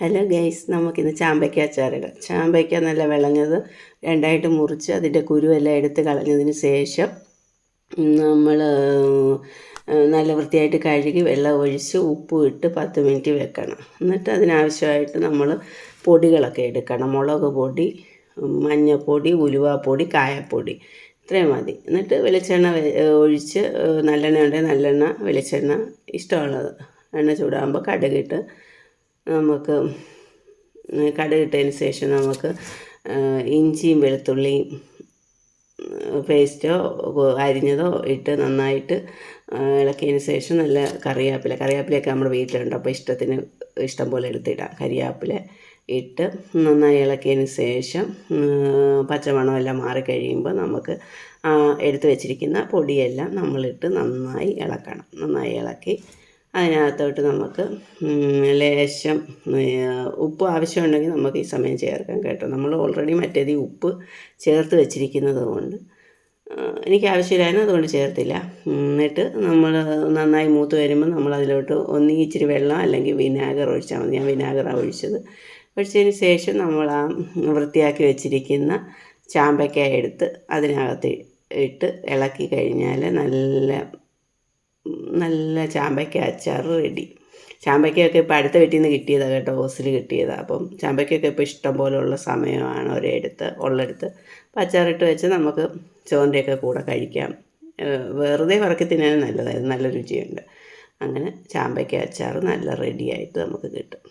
Hello guys നമുക്കിന്ന് ചാമ്പയ്ക്ക അച്ചാറുകൾ. ചാമ്പയ്ക്ക നല്ല വിളഞ്ഞത് രണ്ടായിട്ട് മുറിച്ച് അതിന്റെ കുരുവെല്ലാം എടുത്ത് കളഞ്ഞതിന് ശേഷം നമ്മൾ നല്ല വൃത്തിയായിട്ട് കഴുകി വെള്ളം ഒഴിച്ച് ഉപ്പും ഇട്ട് പത്ത് മിനിറ്റ് വെക്കണം. എന്നിട്ട് അതിനാവശ്യമായിട്ട് നമ്മൾ പൊടികളൊക്കെ എടുക്കണം. മുളക് പൊടി മഞ്ഞൾപ്പൊടി ഉലുവാപ്പൊടി കായപ്പൊടി. ഇത്രയും മതി. എന്നിട്ട് വെളിച്ചെണ്ണ ഒഴിച്ച് നല്ലെണ്ണ ഉണ്ടെങ്കിൽ നല്ലെണ്ണ വെളിച്ചെണ്ണ ഇഷ്ടമുള്ളത്. എണ്ണ ചൂടാകുമ്പോൾ കടുകിട്ട് നമുക്ക് കടുകിട്ടതിന് ശേഷം നമുക്ക് ഇഞ്ചിയും വെളുത്തുള്ളിയും പേസ്റ്റോ അരിഞ്ഞതോ ഇട്ട് നന്നായിട്ട് ഇളക്കിയതിന് ശേഷം നല്ല കറിവേപ്പില. കറിവേപ്പിലയൊക്കെ നമ്മുടെ വീട്ടിലുണ്ട്. അപ്പോൾ ഇഷ്ടത്തിന് ഇഷ്ടം പോലെ എടുത്തിടാം. കറിവേപ്പില ഇട്ട് നന്നായി ഇളക്കിയതിന് ശേഷം പച്ചമണമെല്ലാം മാറിക്കഴിയുമ്പോൾ നമുക്ക് എടുത്തു വെച്ചിരിക്കുന്ന പൊടിയെല്ലാം നമ്മളിട്ട് നന്നായി ഇളക്കണം. നന്നായി ഇളക്കി അതിനകത്തോട്ട് നമുക്ക് ലേശം ഉപ്പ് ആവശ്യമുണ്ടെങ്കിൽ നമുക്ക് ഈ സമയം ചേർക്കാം കേട്ടോ. നമ്മൾ ഓൾറെഡി മറ്റേത് ഈ ഉപ്പ് ചേർത്ത് വെച്ചിരിക്കുന്നത് കൊണ്ട്. എനിക്ക് ആവശ്യമില്ലായിരുന്നു അതുകൊണ്ട് ചേർത്തില്ല. എന്നിട്ട് നമ്മൾ നന്നായി മൂത്ത് വരുമ്പോൾ നമ്മൾ അതിലോട്ട് ഒന്നി ഇച്ചിരി വെള്ളം അല്ലെങ്കിൽ വിനാഗർ ഒഴിച്ചാൽ മതി. ഞാൻ വിനാഗറാണ് ഒഴിച്ചത്. ഒഴിച്ചതിന് ശേഷം നമ്മൾ ആ വൃത്തിയാക്കി വെച്ചിരിക്കുന്ന ചാമ്പയ്ക്ക എടുത്ത് അതിനകത്ത് ഇട്ട് ഇളക്കി കഴിഞ്ഞാൽ നല്ല നല്ല ചാമ്പയ്ക്ക അച്ചാർ റെഡി. ചാമ്പയ്ക്കൊക്കെ ഇപ്പോൾ അടുത്ത വീട്ടിൽ നിന്ന് കിട്ടിയതാണ് കേട്ടോ ഹോസ്റ്റലിൽ കിട്ടിയതാണ് അപ്പം ചാമ്പയ്ക്കൊക്കെ ഇപ്പോൾ ഇഷ്ടം പോലെയുള്ള സമയമാണ് ഒരിടത്ത് ഉള്ളിടത്ത്. അപ്പം അച്ചാറിട്ട് വെച്ച് നമുക്ക് ചോറിന്റെയൊക്കെ കൂടെ കഴിക്കാം. വെറുതെ വറക്കി തിന്നാനും നല്ലതായിരുന്നു നല്ല രുചിയുണ്ട്. അങ്ങനെ ചാമ്പയ്ക്ക അച്ചാർ നല്ല റെഡിയായിട്ട് നമുക്ക് കിട്ടും.